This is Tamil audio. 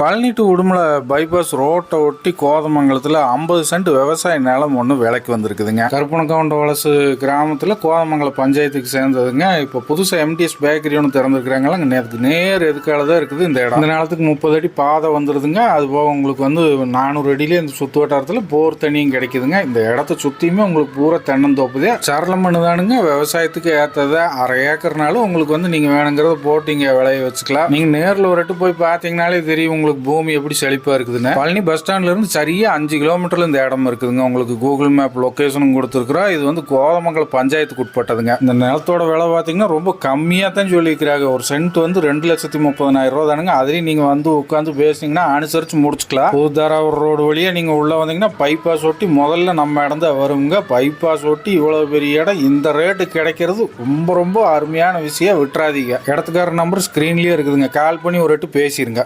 பழனி டு உடுமலை பைபாஸ் ரோட்டை ஒட்டி கோதமங்கலத்தில் ஐம்பது சென்ட் விவசாய நிலம் ஒன்று விலைக்கு வந்திருக்குதுங்க. கருப்பணக்கவுண்ட வலசு கிராமத்தில் கோதமங்கலம் பஞ்சாயத்துக்கு சேர்ந்ததுங்க. இப்போ புதுசாக எம்டிஎஸ் பேக்கரி ஒன்று திறந்துருக்குறாங்களா அங்கே நேருக்கு நேர் எதுக்கால தான் இருக்குது இந்த இடம். இந்த நிலத்துக்கு முப்பது அடி பாதை வந்துடுதுங்க அது போக உங்களுக்கு வந்து நானூறு அடியிலே இந்த சுற்று வட்டாரத்தில் போர் தண்ணியும் கிடைக்குதுங்க. இந்த இடத்த சுற்றியுமே உங்களுக்கு பூரா தென்னந்தோப்புதே. சரளம் தானுங்க விவசாயத்துக்கு ஏற்றதை அரை ஏக்கர்னாலும் உங்களுக்கு வந்து நீங்கள் வேணுங்கிறத போட்டிங்க விளைய வச்சுக்கலாம். நீங்கள் நேரில் ஒரு போய் பார்த்தீங்கனாலே தெரியும் உங்களுக்கு பூமி எப்படி செழிப்பாக இருக்குதுன்னு? பழனி பஸ் ஸ்டாண்ட்லேருந்து சரியாக அஞ்சு கிலோமீட்டரில் இந்த இடம் இருக்குதுங்க. உங்களுக்கு கூகுள் மேப் லொக்கேஷனும் கொடுத்துருக்குறோம் இது வந்து கோதமங்கலம் பஞ்சாயத்துக்கு உட்பட்டதுங்க. இந்த நிலத்தோட விலை பார்த்தீங்கன்னா ரொம்ப கம்மியாக தான் சொல்லியிருக்கிறாங்க. ஒரு சென்ட் வந்து ரெண்டு லட்சத்தி முப்பதனாயிரம் ரூபா தானுங்க. அதுலேயும் நீங்கள் வந்து உட்காந்து பேசுனீங்கன்னா அனுசரித்து முடிச்சுக்கலாம். புதுதாராவூர் ரோடு வழியாக நீங்கள் உள்ளே வந்தீங்கன்னா பைபாஸ் ஒட்டி முதல்ல நம்ம இடம் தான் வருங்க. பைபாஸ் ஒட்டி இவ்வளோ பெரிய இடம். இந்த ரேட்டு கிடைக்கிறது ரொம்ப ரொம்ப அருமையான விஷயம். விட்டுறாதீங்க. இடத்துக்கார நம்பர் ஸ்க்ரீன்லேயே இருக்குதுங்க. கால் பண்ணி ஒரு எட்டு பேசிடுங்க